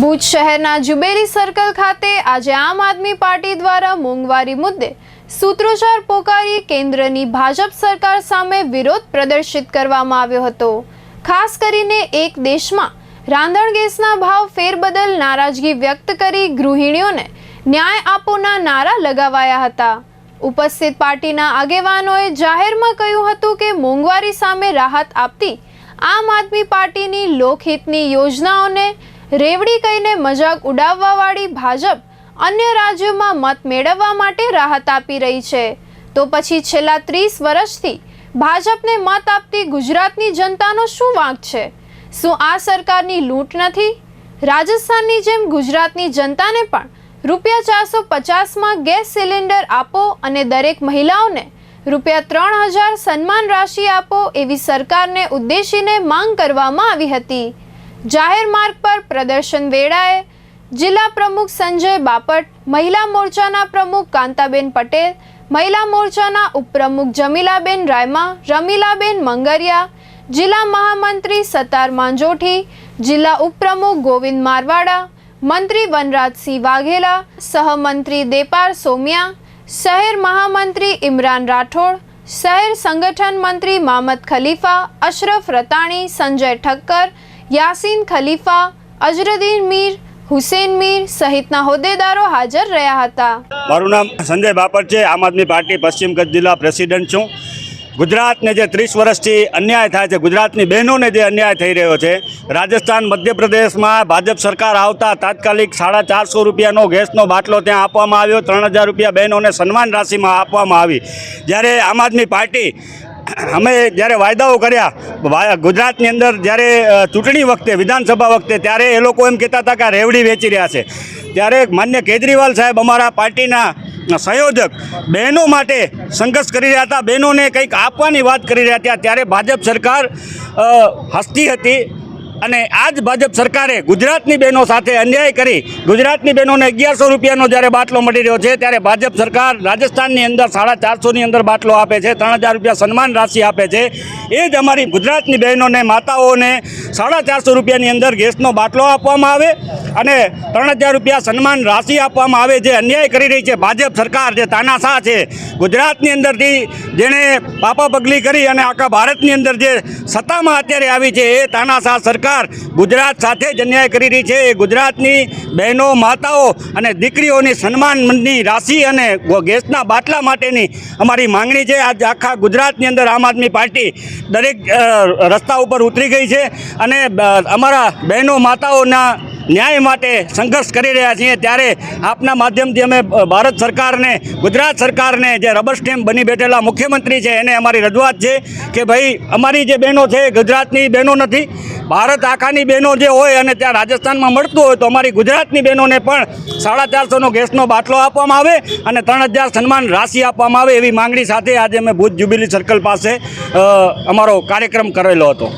ભુજ શહેરના જુબેરી સર્કલ ખાતે આજે આમ આદમી પાર્ટી દ્વારા મોંઘવારી મુદ્દે સૂત્રોચ્ચાર પોકારી કેન્દ્રની ભાજપ સરકાર સામે વિરોધ પ્રદર્શિત કરવામાં આવ્યો હતો. ખાસ કરીને એક દેશમાં રાંધણ ગેસના ભાવ ફેરબદલ નારાજગી વ્યક્ત કરી ગૃહિણીઓને ન્યાય આપોના નારા લગાવાયા હતા. ઉપસ્થિત પાર્ટીના આગેવાનોએ જાહેરમાં કહ્યું હતું કે મોંઘવારી સામે રાહત આપતી આમ આદમી પાર્ટીની લોકહિતની યોજનાઓને રેવડી કહીને મજાક ઉડાવવાવાળી ભાજપ અન્ય રાજ્યોમાં મત મેળવવા માટે રાહત આપી રહી છે. તો પછી છેલ્લા ત્રીસ વર્ષથી ભાજપને મત આપતી ગુજરાતની જનતાનો શું વાંક છે? શું આ સરકારની લૂંટ નથી? રાજસ્થાનની જેમ ગુજરાતની જનતાને પણ રૂપિયા ચારસો પચાસમાં ગેસ સિલિન્ડર આપો અને દરેક મહિલાઓને રૂપિયા ત્રણ હજાર સન્માન રાશિ આપો એવી સરકારને ઉદ્દેશીને માંગ કરવામાં આવી હતી. જાહેર માર્ગ પર પ્રદર્શન વેળાએ જિલ્લા પ્રમુખ સંજય બાપટ, મહિલા મોરચાના પ્રમુખ કાંતાબેન પટેલ, મહિલા મોરચાના ઉપપ્રમુખ જમીલાબેન રાયમા, રમીલાબેન મંગરિયા, જિલ્લા મહામંત્રી સતાર માંજોઠી, જિલ્લા ઉપપ્રમુખ ગોવિંદ મારવાડા, મંત્રી વનરાજસિંહ વાઘેલા, સહમંત્રી દેપાર સોમિયા, શહેર મહામંત્રી ઇમરાન રાઠોડ, શહેર સંગઠન મંત્રી મામદ ખલીફા, અશરફ રતાણી, સંજય ઠક્કર યાસીન ખલીફા અજરુદ્દીન મીર, હુસેન મીર સહિતના હોદ્દેદારો હાજર રહ્યા હતા. મારું નામ સંજય બાપર છે. આમ આદમી પાર્ટી પશ્ચિમ કચ્છ જિલ્લા પ્રેસિડેન્ટ છું. ગુજરાતને જે ત્રીસ વર્ષથી અન્યાય થાય છે, ગુજરાતની બહેનોને જે અન્યાય થઈ રહ્યો છે, રાજસ્થાન, મધ્યપ્રદેશમાં ભાજપ સરકાર આવતા તાત્કાલિક સાડા ચારસો રૂપિયાનો ગેસનો બાટલો ત્યાં આપવામાં આવ્યો. ત્રણ હજાર રૂપિયા બહેનોને સન્માન રાશિમાં આપવામાં આવી. જ્યારે આમ આદમી પાર્ટી અમે જ્યારે વાયદાઓ કર્યા ગુજરાતની અંદર જ્યારે ચૂંટણી વખતે, વિધાનસભા વખતે, ત્યારે એ લોકો એમ કહેતા હતા કે આ રેવડી વેચી રહ્યા છે. ત્યારે માન્ય કેજરીવાલ સાહેબ અમારા પાર્ટીના સંયોજક બહેનો માટે સંઘર્ષ કરી રહ્યા હતા. બહેનોને કંઈક આપવાની વાત કરી રહ્યા હતા. ત્યારે ભાજપ સરકાર હસતી હતી. અને આ જ ભાજપ સરકારે ગુજરાતની બહેનો સાથે અન્યાય કરી ગુજરાતની બહેનોને અગિયારસો રૂપિયાનો જ્યારે બાટલો મળી રહ્યો છે, ત્યારે ભાજપ સરકાર રાજસ્થાનની અંદર સાડા ચારસોની અંદર બાટલો આપે છે, ત્રણ હજાર રૂપિયા સન્માન રાશિ આપે છે. એ જ અમારી ગુજરાતની બહેનોને, માતાઓને સાડા ચારસો રૂપિયાની અંદર ગેસનો બાટલો આપવામાં આવે અને ત્રણ હજાર રૂપિયા સન્માન રાશિ આપવામાં આવે જે અન્યાય કરી રહી છે. ભાજપ સરકાર જે તાનાશાહ છે, ગુજરાતની અંદરથી જેણે પાપા પગલી કરી અને આખા ભારતની અંદર જે સત્તામાં અત્યારે આવી છે, એ તાનાશાહ સરકાર ગુજરાત સાથે જ અન્યાય કરી રહી છે. એ ગુજરાતની બહેનો, માતાઓ અને દીકરીઓની સન્માનની રાશિ અને ગેસના બાટલા માટેની અમારી માંગણી છે. આજ આખા ગુજરાતની અંદર આમ આદમી પાર્ટી દરેક રસ્તા ઉપર ઉતરી ગઈ છે અને અમારા બહેનો, માતાઓના ન્યાય માટે સંઘર્ષ કરી રહ્યા છીએ ત્યારે આપના માધ્યમથી અમે ભારત સરકારને, ગુજરાત સરકારને જે રબર સ્ટેમ્પ બની બેઠેલા મુખ્યમંત્રી છે, એને અમારી રજૂઆત છે કે ભાઈ, અમારી જે બહેનો છે ગુજરાતની બહેનો નથી. ભારત આખાની બહેનો જે હોય અને ત્યાં રાજસ્થાનમાં મળતું હોય તો અમારી ગુજરાતની બહેનોને પણ સાડા ચારસોનો ગેસનો બાટલો આપવામાં આવે અને ત્રણ હજાર સન્માન રાશિ આપવામાં આવે એવી માંગણી સાથે આજે અમે ભુજ જ્યુબિલી સર્કલ પાસે અમારો કાર્યક્રમ કરેલો હતો.